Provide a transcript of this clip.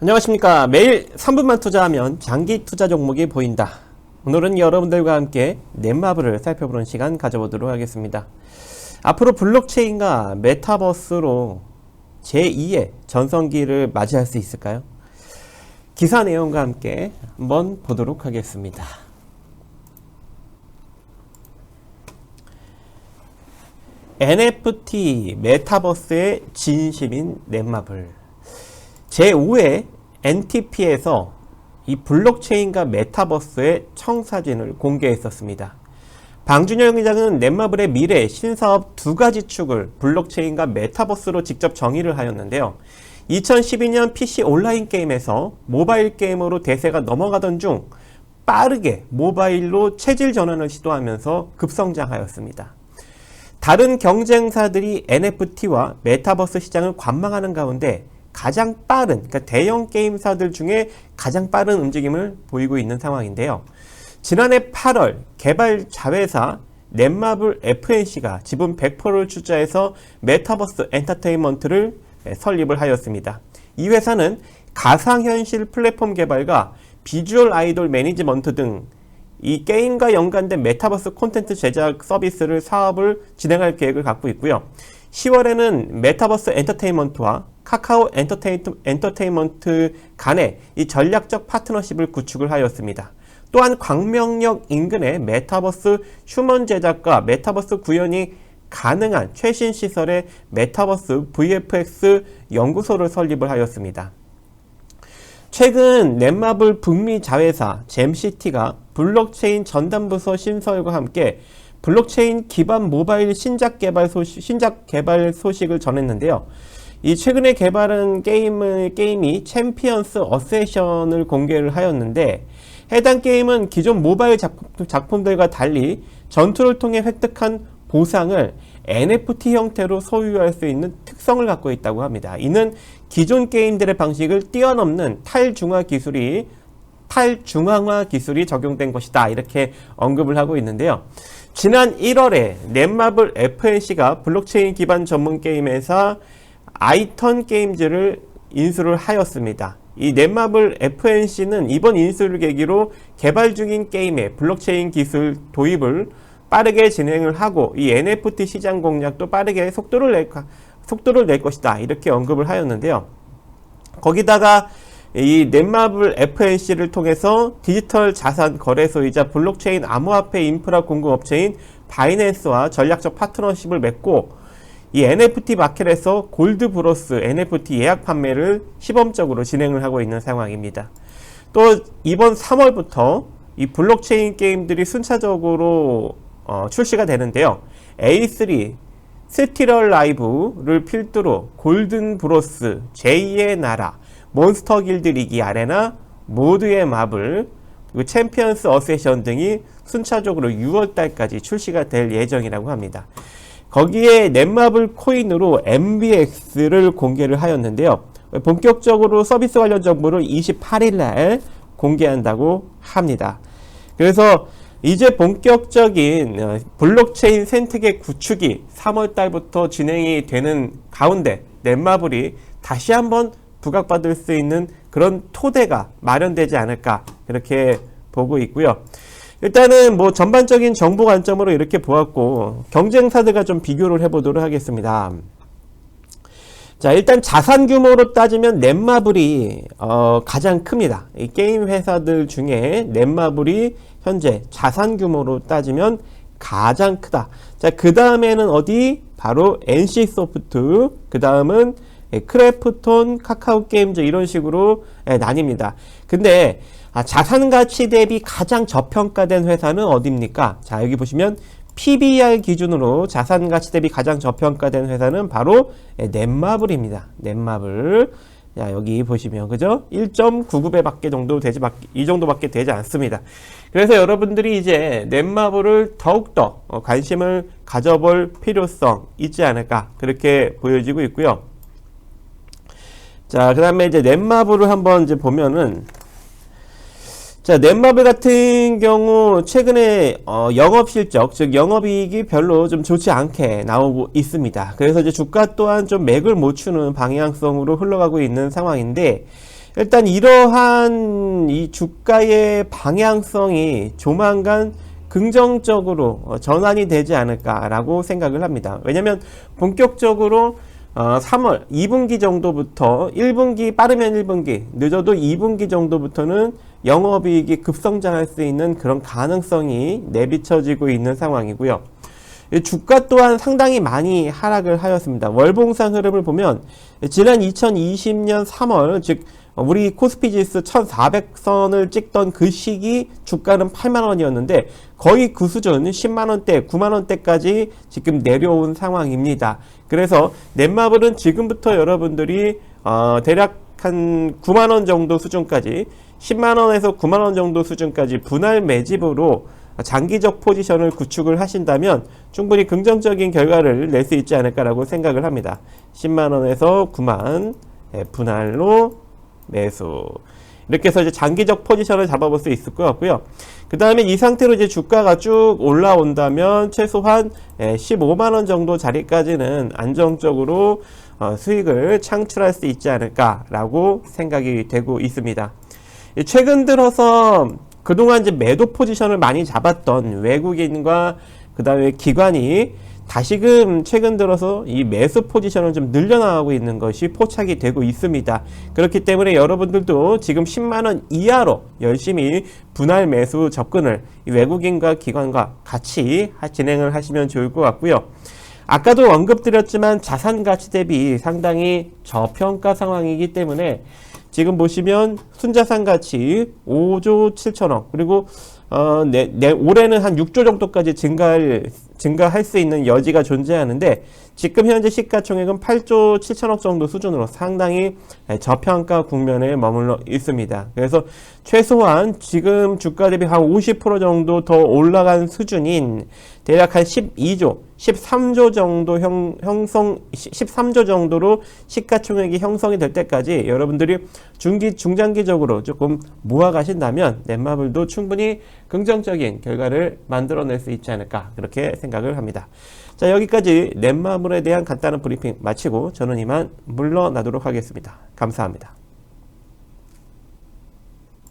안녕하십니까. 매일 3분만 투자하면 장기 투자 종목이 보인다. 오늘은 여러분들과 함께 넷마블을 살펴보는 시간 가져보도록 하겠습니다. 앞으로 블록체인과 메타버스로 제2의 전성기를 맞이할 수 있을까요? 기사 내용과 함께 한번 보도록 하겠습니다. NFT 메타버스의 진심인 넷마블 제5회 NTP에서 이 블록체인과 메타버스의 청사진을 공개했었습니다. 방준영 기자는 넷마블의 미래 신사업 두 가지 축을 블록체인과 메타버스로 직접 정의를 하였는데요. 2012년 PC 온라인 게임에서 모바일 게임으로 대세가 넘어가던 중 빠르게 모바일로 체질 전환을 시도하면서 급성장하였습니다. 다른 경쟁사들이 NFT와 메타버스 시장을 관망하는 가운데 가장 빠른, 그러니까 대형 게임사들 중에 가장 빠른 움직임을 보이고 있는 상황인데요. 지난해 8월 개발 자회사 넷마블 FNC가 지분 100%를 투자해서 메타버스 엔터테인먼트를 설립을 하였습니다. 이 회사는 가상현실 플랫폼 개발과 비주얼 아이돌 매니지먼트 등 이 게임과 연관된 메타버스 콘텐츠 제작 서비스를 사업을 진행할 계획을 갖고 있고요. 10월에는 메타버스 엔터테인먼트와 카카오 엔터테인먼트 간의 이 전략적 파트너십을 구축을 하였습니다. 또한 광명역 인근의 메타버스 휴먼 제작과 메타버스 구현이 가능한 최신 시설의 메타버스 VFX 연구소를 설립을 하였습니다. 최근 넷마블 북미 자회사 잼시티가 블록체인 전담부서 신설과 함께 블록체인 기반 모바일 신작 개발 소식, 신작 개발 소식을 전했는데요. 이 최근에 개발한 게임을, 게임이 챔피언스 어세션을 공개를 하였는데 해당 게임은 기존 모바일 작품, 작품 들과 달리 전투를 통해 획득한 보상을 NFT 형태로 소유할 수 있는 특성을 갖고 있다고 합니다. 이는 기존 게임들의 방식을 뛰어넘는 탈중화 기술이 탈중앙화 기술이 적용된 것이다. 이렇게 언급을 하고 있는데요. 지난 1월에 넷마블 FNC가 블록체인 기반 전문 게임 회사 아이턴 게임즈를 인수를 하였습니다. 이 넷마블 FNC는 이번 인수를 계기로 개발 중인 게임에 블록체인 기술 도입을 빠르게 진행을 하고 이 NFT 시장 공략도 빠르게 속도를 낼, 속도를 낼 것이다. 이렇게 언급을 하였는데요. 거기다가 이 넷마블 FNC를 통해서 디지털 자산 거래소이자 블록체인 암호화폐 인프라 공급 업체인 바이낸스와 전략적 파트너십을 맺고 이 NFT 마켓에서 골드 브로스 NFT 예약 판매를 시범적으로 진행을 하고 있는 상황입니다. 또 이번 3월부터 이 블록체인 게임들이 순차적으로 어, 출시가 되는데요. A3 스티럴 라이브를 필두로 골든 브로스, 제2의 나라, 몬스터 길드 리기 아레나, 모두의 마블, 그리고 챔피언스 어세션 등이 순차적으로 6월달까지 출시가 될 예정이라고 합니다. 거기에 넷마블 코인으로 MBX를 공개를 하였는데요. 본격적으로 서비스 관련 정보를 28일 날 공개한다고 합니다. 그래서 이제 본격적인 어, 블록체인 생태계 구축이 3월 달부터 진행이 되는 가운데 넷마블이 다시 한번 부각받을 수 있는 그런 토대가 마련되지 않을까 그렇게 보고 있고요. 일단은 뭐 전반적인 정보 관점으로 이렇게 보았고 경쟁사들과 좀 비교를 해보도록 하겠습니다. 자 일단 자산 규모로 따지면 넷마블이 어, 가장 큽니다. 이 게임 회사들 중에 넷마블이 현재 자산 규모로 따지면 가장 크다. 자 그 다음에는 어디 바로 NC 소프트 그 다음은 크래프톤, 카카오 게임즈 이런 식으로 나뉩니다. 근데 아, 자산 가치 대비 가장 저평가된 회사는 어디입니까? 자, 여기 보시면 PBR 기준으로 자산 가치 대비 가장 저평가된 회사는 바로 넷마블입니다. 넷마블. 자, 여기 보시면 그죠? 1.99배 밖에 정도 되지 이 정도밖에 되지 않습니다. 그래서 여러분들이 이제 넷마블을 더욱더 어, 관심을 가져볼 필요성 있지 않을까 그렇게 보여지고 있고요. 자, 그 다음에 이제 넷마블을 한번 이제 보면은 자, 넷마블 같은 경우 최근에 어, 영업 실적, 즉 영업이익이 별로 좀 좋지 않게 나오고 있습니다. 그래서 이제 주가 또한 좀 맥을 못 추는 방향성으로 흘러가고 있는 상황인데 일단 이러한 이 주가의 방향성이 조만간 긍정적으로 어, 전환이 되지 않을까라고 생각을 합니다. 왜냐하면 본격적으로 어, 3월 2분기 정도부터 1분기 빠르면 1분기 늦어도 2분기 정도부터는 영업이익이 급성장할 수 있는 그런 가능성이 내비쳐지고 있는 상황이고요. 이 주가 또한 상당히 많이 하락을 하였습니다. 월봉상 흐름을 보면 지난 2020년 3월 즉 우리 코스피 지수 1400선을 찍던 그 시기 주가는 8만 원이었는데 거의 그 수준 10만 원대, 9만 원대까지 지금 내려온 상황입니다. 그래서 넷마블은 지금부터 여러분들이 어, 대략 한 9만 원 정도 수준까지 10만 원에서 9만 원 정도 수준까지 분할 매집으로 장기적 포지션을 구축을 하신다면 충분히 긍정적인 결과를 낼 수 있지 않을까라고 생각을 합니다. 10만 원에서 9만 예, 분할로 매수. 이렇게 해서 이제 장기적 포지션을 잡아볼 수 있을 것 같고요. 그 다음에 이 상태로 이제 주가가 쭉 올라온다면 최소한 15만 원 정도 자리까지는 안정적으로 어, 수익을 창출할 수 있지 않을까라고 생각이 되고 있습니다. 최근 들어서 그동안 이제 매도 포지션을 많이 잡았던 외국인과 그 다음에 기관이 다시금 최근 들어서 이 매수 포지션을 좀 늘려나가고 있는 것이 포착이 되고 있습니다. 그렇기 때문에 여러분들도 지금 10만원 이하로 열심히 분할 매수 접근을 외국인과 기관과 같이 진행을 하시면 좋을 것 같고요. 아까도 언급드렸지만 자산 가치 대비 상당히 저평가 상황이기 때문에 지금 보시면 순자산 가치 5조 7천억 그리고 어, 내, 내, 올해는 한 6조 정도까지 증가할, 증가할 수 있는 여지가 존재하는데, 지금 현재 시가총액은 8조 7천억 정도 수준으로 상당히 저평가 국면에 머물러 있습니다. 그래서 최소한 지금 주가 대비 한 50% 정도 더 올라간 수준인 대략 한 12조, 13조 정도 형, 형성, 13조 정도로 시가총액이 형성이 될 때까지 여러분들이 중기, 중장기적으로 조금 모아 가신다면 넷마블도 충분히 긍정적인 결과를 만들어낼 수 있지 않을까 그렇게 생각을 합니다. 자 여기까지 넷마블에 대한 간단한 브리핑 마치고 저는 이만 물러나도록 하겠습니다. 감사합니다.